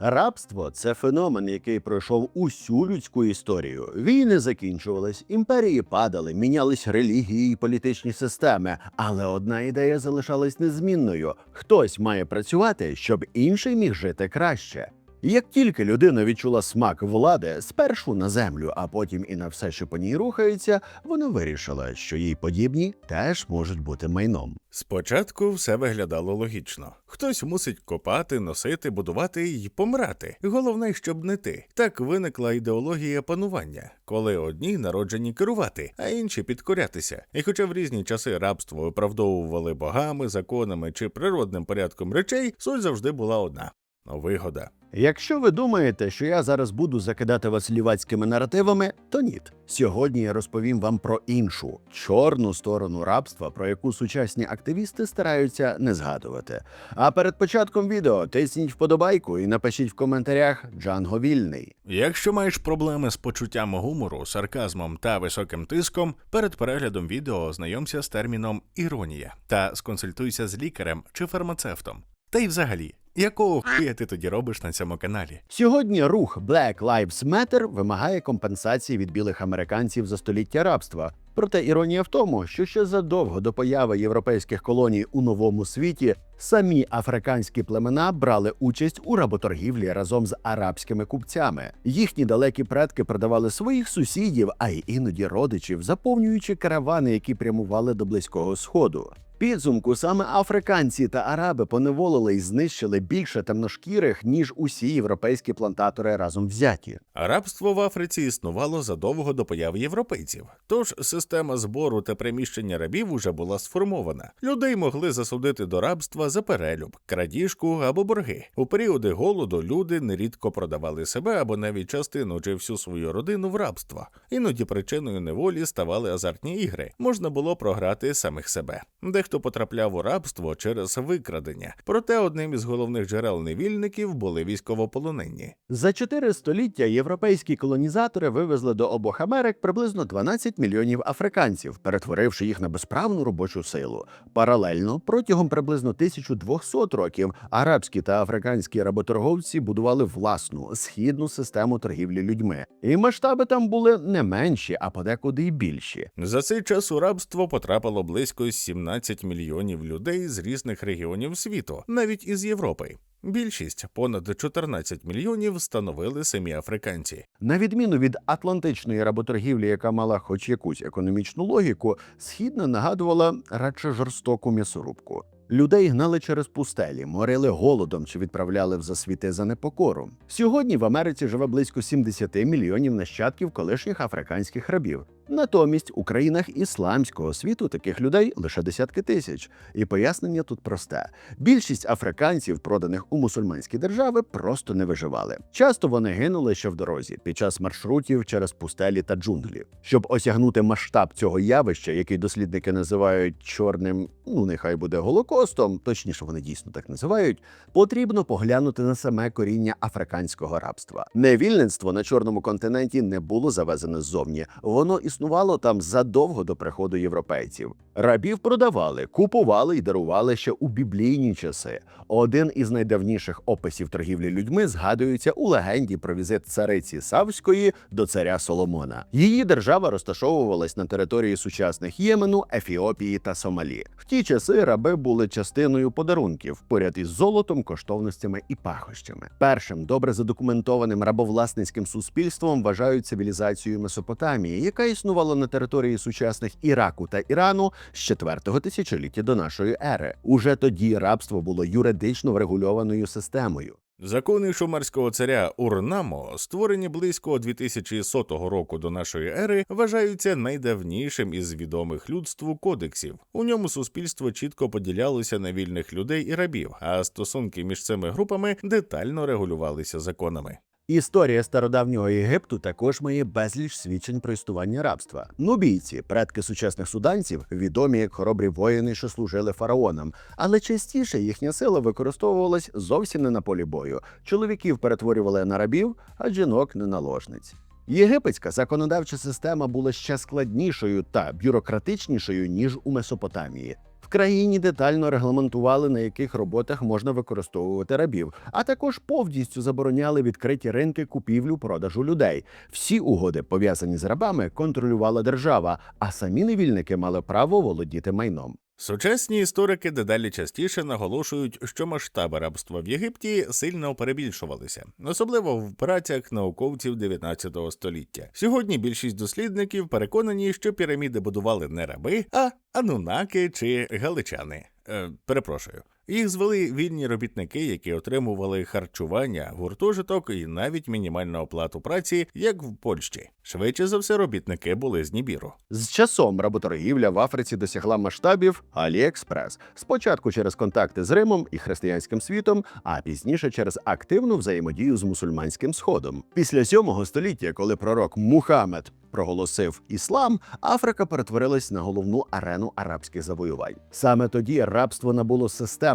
Рабство це феномен, який пройшов усю людську історію. Війни закінчувались, імперії падали, мінялись релігії і політичні системи, але одна ідея залишалась незмінною: хтось має працювати, щоб інший міг жити краще. Як тільки людина відчула смак влади спершу на землю, а потім і на все, що по ній рухається, вона вирішила, що їй подібні теж можуть бути майном. Спочатку все виглядало логічно. Хтось мусить копати, носити, будувати і помирати. Головне, щоб не ти. Так виникла ідеологія панування, коли одні народжені керувати, а інші підкорятися. І хоча в різні часи рабство виправдовували богами, законами чи природним порядком речей, суть завжди була одна вигода. Якщо ви думаєте, що я зараз буду закидати вас лівацькими наративами, то ні. Сьогодні я розповім вам про іншу чорну сторону рабства, про яку сучасні активісти стараються не згадувати. А перед початком відео тисніть вподобайку і напишіть в коментарях Джанго вільний. Якщо маєш проблеми з почуттям гумору, сарказмом та високим тиском, перед переглядом відео ознайомся з терміном іронія та сконсультуйся з лікарем чи фармацевтом. Та й взагалі, якого хуя ти тоді робиш на цьому каналі? Сьогодні рух Black Lives Matter вимагає компенсації від білих американців за століття рабства. Проте іронія в тому, що ще задовго до появи європейських колоній у новому світі самі африканські племена брали участь у работоргівлі разом з арабськими купцями. Їхні далекі предки продавали своїх сусідів, а й іноді родичів, заповнюючи каравани, які прямували до близького сходу. Підсумку саме африканці та араби поневолили і знищили більше темношкірих ніж усі європейські плантатори разом взяті. Рабство в Африці існувало задовго до появи європейців, тож система збору та приміщення рабів уже була сформована. Людей могли засудити до рабства за перелюб, крадіжку або борги. У періоди голоду люди нерідко продавали себе або навіть частину чи всю свою родину в рабство. Іноді причиною неволі ставали азартні ігри. Можна було програти самих себе. Дехто потрапляв у рабство через викрадення. Проте одним із головних джерел невільників були військовополонені. За чотири століття європейські колонізатори вивезли до обох Америк приблизно 12 мільйонів африканців, перетворивши їх на безправну робочу силу. Паралельно протягом приблизно 1200 років арабські та африканські работорговці будували власну східну систему торгівлі людьми, і масштаби там були не менші, а подекуди й більші. За цей час у рабство потрапило близько 17 мільйонів людей з різних регіонів світу, навіть із Європи. Більшість понад 14 мільйонів становили самі африканці. На відміну від атлантичної работоргівлі, яка мала хоч якусь економічну логіку, східна нагадувала радше жорстоку м'ясорубку. Людей гнали через пустелі, морили голодом чи відправляли в засвіти за непокору. Сьогодні в Америці живе близько 70 мільйонів нащадків колишніх африканських рабів. Натомість у країнах ісламського світу таких людей лише десятки тисяч. І пояснення тут просте: більшість африканців, проданих у мусульманські держави, просто не виживали. Часто вони гинули ще в дорозі під час маршрутів через пустелі та джунглі. Щоб осягнути масштаб цього явища, який дослідники називають чорним, ну нехай буде голокостом, точніше вони дійсно так називають, потрібно поглянути на саме коріння африканського рабства. Невільництво на чорному континенті не було завезене ззовні, воно існувало там задовго до приходу європейців. Рабів продавали, купували і дарували ще у біблійні часи. Один із найдавніших описів торгівлі людьми згадується у легенді про візит цариці Савської до царя Соломона. Її держава розташовувалась на території сучасних Ємену, Ефіопії та Сомалі. В ті часи раби були частиною подарунків поряд із золотом, коштовностями і пахощами. Першим добре задокументованим рабовласницьким суспільством вважають цивілізацію Месопотамії, яка існувала на території сучасних Іраку та Ірану з 4-го тисячоліття до нашої ери. Уже тоді рабство було юридично врегульованою системою. Закони шумерського царя Урнамо, створені близько 2100 року до нашої ери, вважаються найдавнішим із відомих людству кодексів. У ньому суспільство чітко поділялося на вільних людей і рабів, а стосунки між цими групами детально регулювалися законами. Історія стародавнього Єгипту також має безліч свідчень про існування рабства. Нубійці, предки сучасних суданців, відомі як хоробрі воїни, що служили фараонам, але частіше їхня сила використовувалась зовсім не на полі бою. Чоловіків перетворювали на рабів, а жінок на наложниць. Єгипетська законодавча система була ще складнішою та бюрократичнішою ніж у Месопотамії. Країні детально регламентували, на яких роботах можна використовувати рабів, а також повністю забороняли відкриті ринки купівлю-продажу людей. Всі угоди, пов'язані з рабами, контролювала держава, а самі невільники мали право володіти майном. Сучасні історики дедалі частіше наголошують, що масштаби рабства в Єгипті сильно перебільшувалися, особливо в працях науковців 19 століття. Сьогодні більшість дослідників переконані, що піраміди будували не раби, а анунаки чи галичани. Е, перепрошую. Їх звели вільні робітники, які отримували харчування, гуртожиток і навіть мінімальну оплату праці, як в Польщі. Швидше за все, робітники були з Нібіру. З часом работоргівля в Африці досягла масштабів Аліекспрес. Спочатку через контакти з Римом і християнським світом, а пізніше через активну взаємодію з мусульманським сходом. Після сьомого століття, коли пророк Мухаммед проголосив іслам, Африка перетворилась на головну арену арабських завоювань. Саме тоді рабство набуло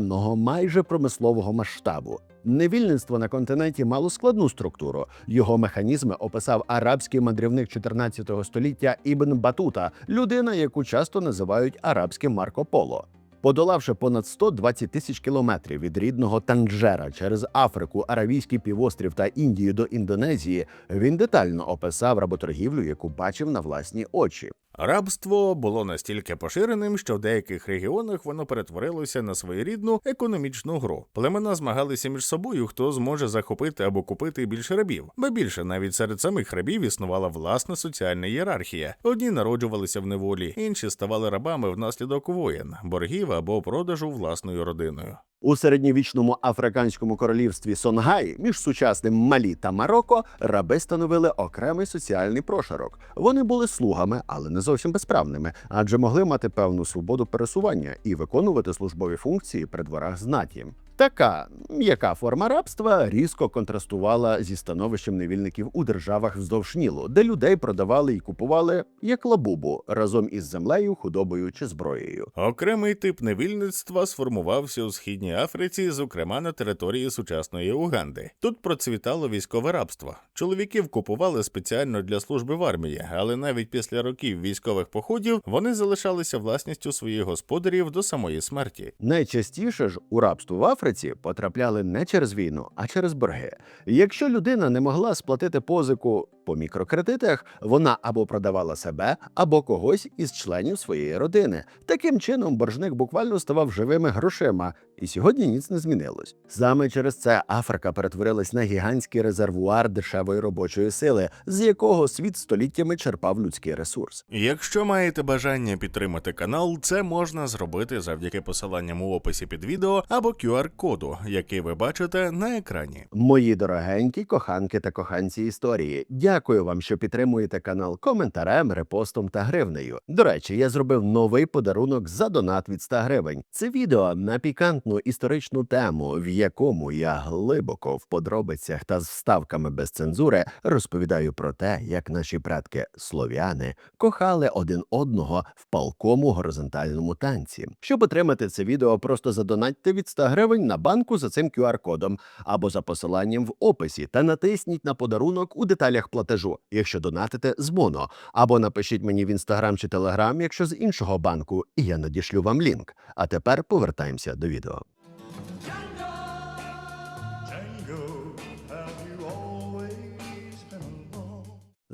системного, майже промислового масштабу. Невільництво на континенті мало складну структуру. Його механізми описав арабський мандрівник 14 століття Ібн Батута, людина, яку часто називають арабським Марко Поло. Подолавши понад 120 тисяч кілометрів від рідного Танджера через Африку, Аравійський півострів та Індію до Індонезії, він детально описав работоргівлю, яку бачив на власні очі. Рабство було настільки поширеним, що в деяких регіонах воно перетворилося на своєрідну економічну гру. Племена змагалися між собою, хто зможе захопити або купити більше рабів. Ба більше навіть серед самих рабів існувала власна соціальна ієрархія. Одні народжувалися в неволі, інші ставали рабами внаслідок воєн, боргів або продажу власною родиною. У середньовічному африканському королівстві Сонгай між сучасним Малі та Марокко раби становили окремий соціальний прошарок. Вони були слугами, але не зовсім безправними, адже могли мати певну свободу пересування і виконувати службові функції при дворах знаті. Така м'яка форма рабства різко контрастувала зі становищем невільників у державах вздовж Нілу, де людей продавали і купували як лабубу разом із землею, худобою чи зброєю. Окремий тип невільництва сформувався у східній Африці, зокрема на території сучасної Уганди. Тут процвітало військове рабство. Чоловіків купували спеціально для служби в армії, але навіть після років військових походів вони залишалися власністю своїх господарів до самої смерті. Найчастіше ж у рабство в Африці потрапляли не через війну, а через борги. Якщо людина не могла сплатити позику по мікрокредитах, вона або продавала себе, або когось із членів своєї родини. Таким чином, боржник буквально ставав живими грошима, і сьогодні ніц не змінилось. Саме через це Африка перетворилась на гігантський резервуар дешевої робочої сили, з якого світ століттями черпав людський ресурс. Якщо маєте бажання підтримати канал, це можна зробити завдяки посиланням у описі під відео або QR-коду, який ви бачите на екрані. Мої дорогенькі коханки та коханці історії, дякую вам, що підтримуєте канал коментарем, репостом та гривнею. До речі, я зробив новий подарунок за донат від 100 гривень. Це відео на пікантну історичну тему, в якому я глибоко в подробицях та з вставками без цензури розповідаю про те, як наші предки слов'яни кохали один одного в палкому горизонтальному танці. Щоб отримати це відео, просто задонатьте від 100 гривень на банку за цим QR-кодом або за посиланням в описі та натисніть на подарунок у деталях платежу, якщо донатите з Моно, або напишіть мені в інстаграм чи телеграм, якщо з іншого банку, і я надішлю вам лінк. А тепер повертаємося до відео.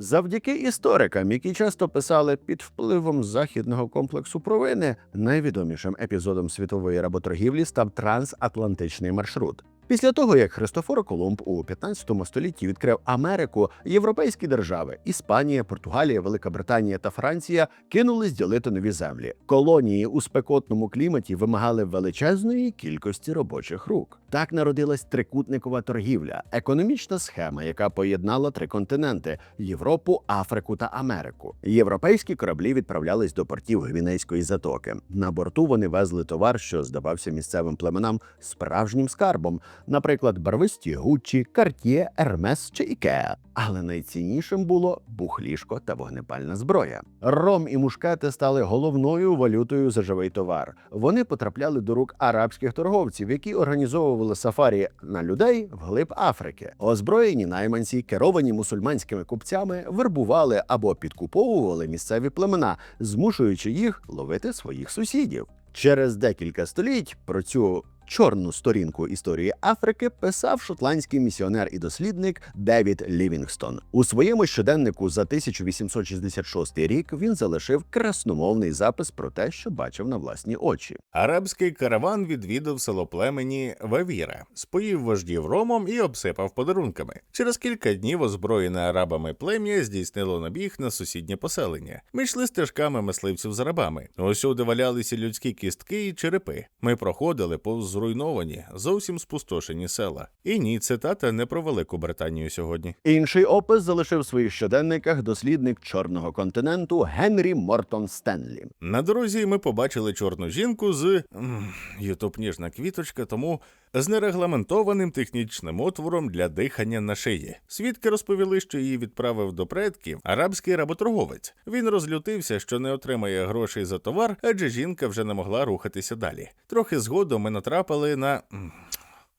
Завдяки історикам, які часто писали під впливом західного комплексу провини, найвідомішим епізодом світової работоргівлі став трансатлантичний маршрут. Після того, як Христофор Колумб у 15 столітті відкрив Америку, європейські держави Іспанія, Португалія, Велика Британія та Франція кинулись ділити нові землі. Колонії у спекотному кліматі вимагали величезної кількості робочих рук. Так народилась трикутникова торгівля, економічна схема, яка поєднала три континенти Європу, Африку та Америку. Європейські кораблі відправлялись до портів Гвінейської затоки. На борту вони везли товар, що здавався місцевим племенам справжнім скарбом, наприклад, барвисті Гуччі, Карт'є, Ермес чи Ікеа. Але найціннішим було бухлішко та вогнепальна зброя. Ром і мушкети стали головною валютою за живий товар. Вони потрапляли до рук арабських торговців, які організовували сафарі на людей вглиб Африки. Озброєні найманці, керовані мусульманськими купцями, вербували або підкуповували місцеві племена, змушуючи їх ловити своїх сусідів. Через декілька століть про цю чорну сторінку історії Африки писав шотландський місіонер і дослідник Девід Лівінгстон. У своєму щоденнику за 1866 рік він залишив красномовний запис про те, що бачив на власні очі. Арабський караван відвідав село племені Вавіра, споїв вождів ромом і обсипав подарунками. Через кілька днів озброєне арабами плем'я здійснило набіг на сусіднє поселення. Ми йшли стежками мисливців з рабами. Усюди валялися людські кістки і черепи. Ми проходили повз зруйновані, зовсім спустошені села. І ні, цитата не про Велику Британію сьогодні. Інший опис залишив в своїх щоденниках дослідник чорного континенту Генрі Мортон Стенлі. На дорозі ми побачили чорну жінку з м, ютуб ніжна квіточка, тому з нерегламентованим технічним отвором для дихання на шиї. Свідки розповіли, що її відправив до предків арабський работорговець. Він розлютився, що не отримає грошей за товар, адже жінка вже не могла рухатися далі. Трохи згодом ми натрапили на.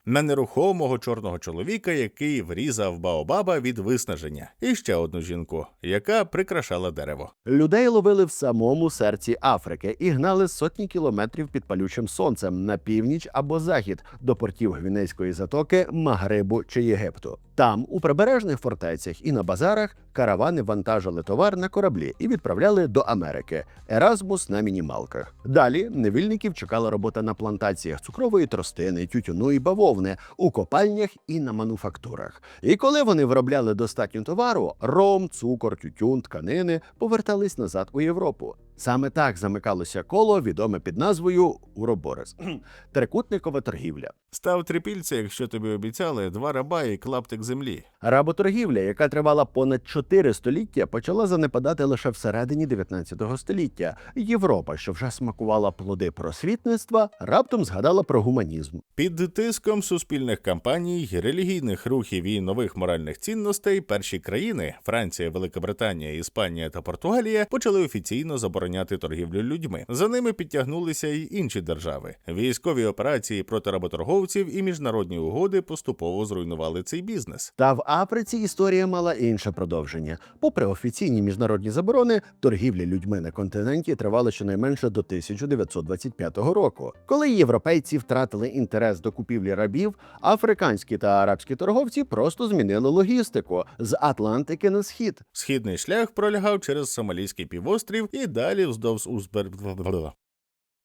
На нерухомого чорного чоловіка, який врізав Баобаба від виснаження, і ще одну жінку, яка прикрашала дерево. Людей ловили в самому серці Африки і гнали сотні кілометрів під палючим сонцем на північ або захід до портів Гвінейської затоки, Магрибу чи Єгипту. Там, у прибережних фортецях і на базарах, каравани вантажили товар на кораблі і відправляли до Америки. Еразмус на мінімалках. Далі невільників чекала робота на плантаціях цукрової тростини, тютюну і бавовни, у копальнях і на мануфактурах. І коли вони виробляли достатньо товару, ром, цукор, тютюн, тканини повертались назад у Європу. Саме так замикалося коло, відоме під назвою Уроборес трикутникова торгівля. Став трипільця, якщо тобі обіцяли два раба і клаптик землі. Работоргівля, яка тривала понад чотири століття, почала занепадати лише всередині 19 століття. Європа, що вже смакувала плоди просвітництва, раптом згадала про гуманізм. Під тиском суспільних кампаній, релігійних рухів і нових моральних цінностей перші країни Франція, Велика Британія, Іспанія та Португалія почали офіційно забороняти торгівлю людьми. За ними підтягнулися й інші держави. Військові операції проти работорговців і міжнародні угоди поступово зруйнували цей бізнес. Та в Африці історія мала інше продовження. Попри офіційні міжнародні заборони, торгівля людьми на континенті тривала щонайменше до 1925 року. Коли європейці втратили інтерес до купівлі рабів, африканські та арабські торговці просто змінили логістику з Атлантики на схід. Східний шлях пролягав через Сомалійський півострів і далі вздовж Узбер...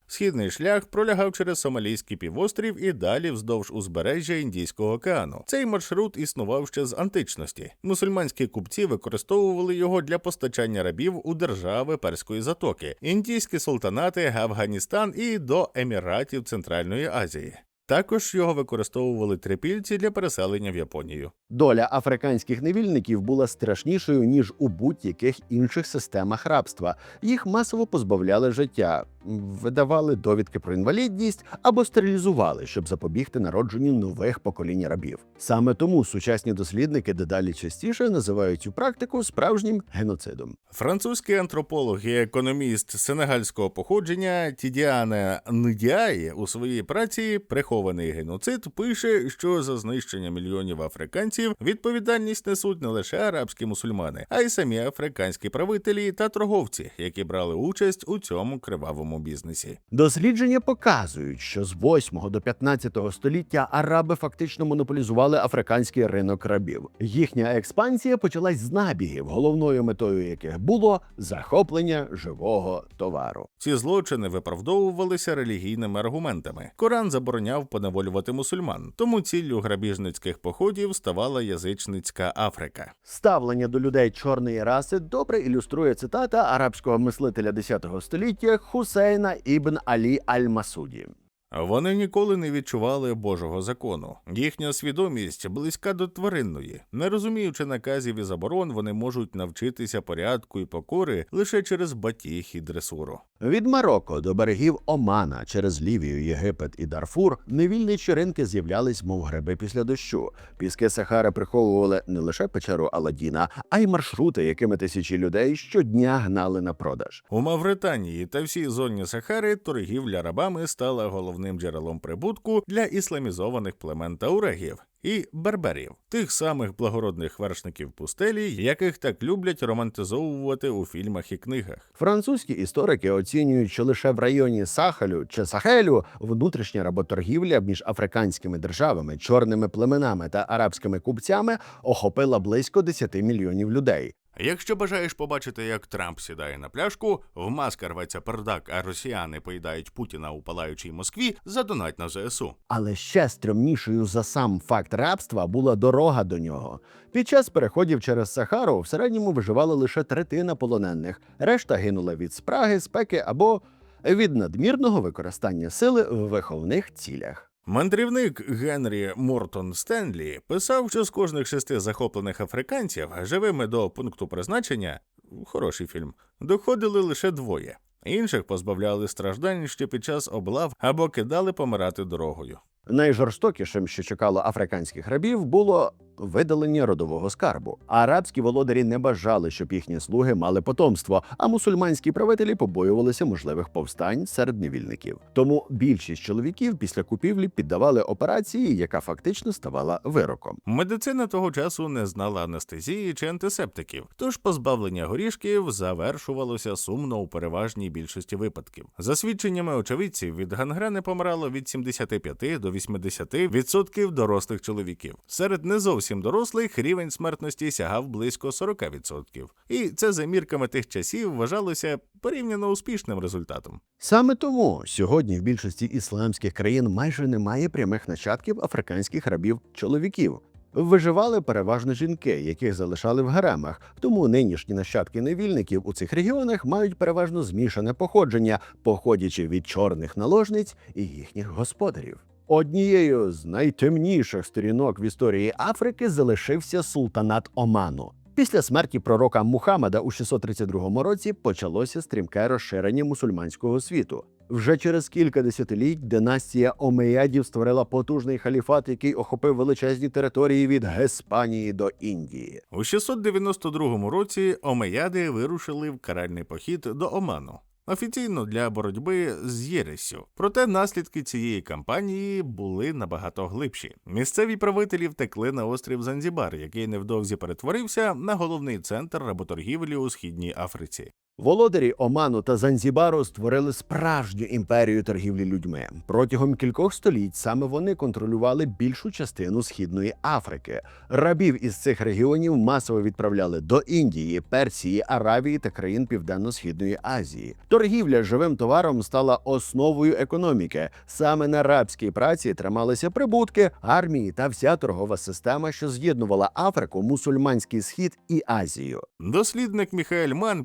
Східний шлях пролягав через Сомалійський півострів і далі вздовж узбережжя Індійського океану. Цей маршрут існував ще з античності. Мусульманські купці використовували його для постачання рабів у держави Перської затоки, індійські султанати, Афганістан і до Еміратів Центральної Азії. Також його використовували трипільці для переселення в Японію. Доля африканських невільників була страшнішою ніж у будь-яких інших системах рабства. Їх масово позбавляли життя, видавали довідки про інвалідність або стерилізували, щоб запобігти народженню нових поколінь рабів. Саме тому сучасні дослідники дедалі частіше називають цю практику справжнім геноцидом. Французький антрополог і економіст сенегальського походження Тідіане Ндіаї у своїй праці Прихований геноцид пише, що за знищення мільйонів африканців відповідальність несуть не лише арабські мусульмани, а й самі африканські правителі та торговці, які брали участь у цьому кривавому бізнесі. Дослідження показують, що з 8 до 15 століття араби фактично монополізували африканський ринок рабів. Їхня експансія почалась з набігів, головною метою яких було захоплення живого товару. Ці злочини виправдовувалися релігійними аргументами. Коран забороняв поневолювати мусульман, тому ціллю грабіжницьких походів ставала язичницька Африка. Ставлення до людей чорної раси добре ілюструє цитата арабського мислителя 10 століття Хусейна ібн Алі Аль-Масуді. Вони ніколи не відчували Божого закону. Їхня свідомість близька до тваринної. Не розуміючи наказів і заборон, вони можуть навчитися порядку і покори лише через батіг і дресуру. Від Марокко до берегів Омана через Лівію, Єгипет і Дарфур невільничі ринки з'являлись, мов гриби після дощу. Піски Сахари приховували не лише печеру Аладдіна, а й маршрути, якими тисячі людей щодня гнали на продаж. У Мавританії та всій зоні Сахари торгівля рабами стала головним головним джерелом прибутку для ісламізованих племен таурегів і берберів, тих самих благородних вершників пустелі, яких так люблять романтизовувати у фільмах і книгах. Французькі історики оцінюють, що лише в районі Сахалю чи Сахелю внутрішня работоргівля між африканськими державами, чорними племенами та арабськими купцями охопила близько 10 мільйонів людей. Якщо бажаєш побачити, як Трамп сідає на пляшку, в маска рветься пердак, а росіяни поїдають Путіна у палаючій Москві, задонать на ЗСУ. Але ще стрьомнішою за сам факт рабства була дорога до нього. Під час переходів через Сахару в середньому виживала лише третина полонених, решта гинула від спраги, спеки або від надмірного використання сили в виховних цілях. Мандрівник Генрі Мортон Стенлі писав, що з кожних шести захоплених африканців живими до пункту призначення хороший фільм доходили лише двоє. Інших позбавляли страждань ще під час облав або кидали помирати дорогою. Найжорстокішим, що чекало африканських рабів, було видалення родового скарбу. Арабські володарі не бажали, щоб їхні слуги мали потомство, а мусульманські правителі побоювалися можливих повстань серед невільників. Тому більшість чоловіків після купівлі піддавали операції, яка фактично ставала вироком. Медицина того часу не знала анестезії чи антисептиків, тож позбавлення горішків завершувалося сумно у переважній більшості випадків. За свідченнями очевидців, від гангрени помирало від 75 до 80% дорослих чоловіків. Серед не зовсім дорослих рівень смертності сягав близько 40%. І це за мірками тих часів вважалося порівняно успішним результатом. Саме тому сьогодні в більшості ісламських країн майже немає прямих нащадків африканських рабів чоловіків. Виживали переважно жінки, яких залишали в гаремах. Тому нинішні нащадки невільників у цих регіонах мають переважно змішане походження, походячи від чорних наложниць і їхніх господарів. Однією з найтемніших сторінок в історії Африки залишився султанат Оману. Після смерті пророка Мухаммеда у 632 році почалося стрімке розширення мусульманського світу. Вже через кілька десятиліть династія Омеядів створила потужний халіфат, який охопив величезні території від Геспанії до Індії. У 692 році омеяди вирушили в каральний похід до Оману. Офіційно для боротьби з Єресю. Проте наслідки цієї кампанії були набагато глибші. Місцеві правителі втекли на острів Занзібар, який невдовзі перетворився на головний центр работоргівлі у східній Африці. Володарі Оману та Занзібару створили справжню імперію торгівлі людьми. Протягом кількох століть саме вони контролювали більшу частину східної Африки. Рабів із цих регіонів масово відправляли до Індії, Персії, Аравії та країн Південно-східної Азії. Торгівля живим товаром стала основою економіки. Саме на рабській праці трималися прибутки, армії та вся торгова система, що з'єднувала Африку, мусульманський схід і Азію. Дослідник Міхаель Ман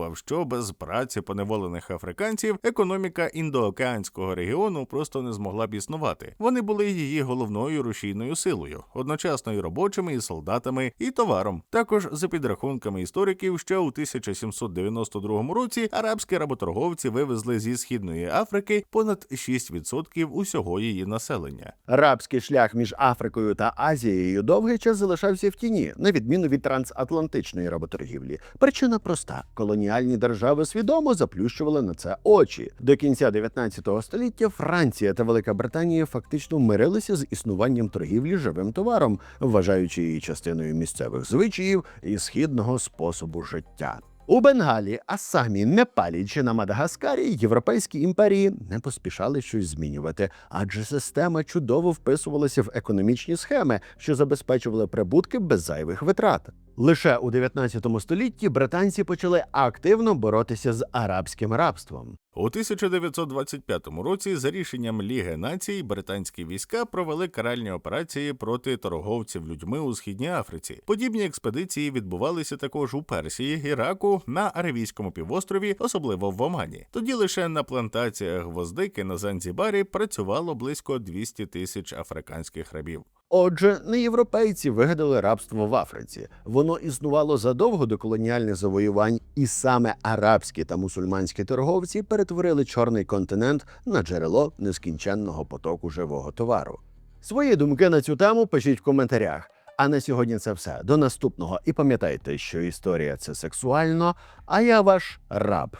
підкреслював, що без праці поневолених африканців економіка індоокеанського регіону просто не змогла б існувати. Вони були її головною рушійною силою, одночасно і робочими, і солдатами, і товаром. Також за підрахунками істориків, ще у 1792 році арабські работорговці вивезли зі східної Африки понад 6% усього її населення. Рабський шлях між Африкою та Азією довгий час залишався в тіні, на відміну від трансатлантичної работоргівлі. Причина проста: колоніальні держави свідомо заплющували на це очі. До кінця 19 століття Франція та Велика Британія фактично мирилися з існуванням торгівлі живим товаром, вважаючи її частиною місцевих звичаїв і східного способу життя. У Бенгалі, Ассамі, Непалі чи на Мадагаскарі європейські імперії не поспішали щось змінювати, адже система чудово вписувалася в економічні схеми, що забезпечували прибутки без зайвих витрат. Лише у 19 столітті британці почали активно боротися з арабським рабством. У 1925 році, за рішенням Ліги націй, британські війська провели каральні операції проти торговців людьми у східній Африці. Подібні експедиції відбувалися також у Персії, Іраку, на Аравійському півострові, особливо в Омані. Тоді лише на плантаціях гвоздики на Занзібарі працювало близько 200 тисяч африканських рабів. Отже, не європейці вигадали рабство в Африці. Воно існувало задовго до колоніальних завоювань, і саме арабські та мусульманські торговці перетворили чорний континент на джерело нескінченного потоку живого товару. Свої думки на цю тему пишіть в коментарях. А на сьогодні це все. До наступного. І пам'ятайте, що історія це сексуально, а я ваш раб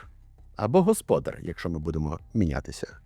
або господар, якщо ми будемо мінятися.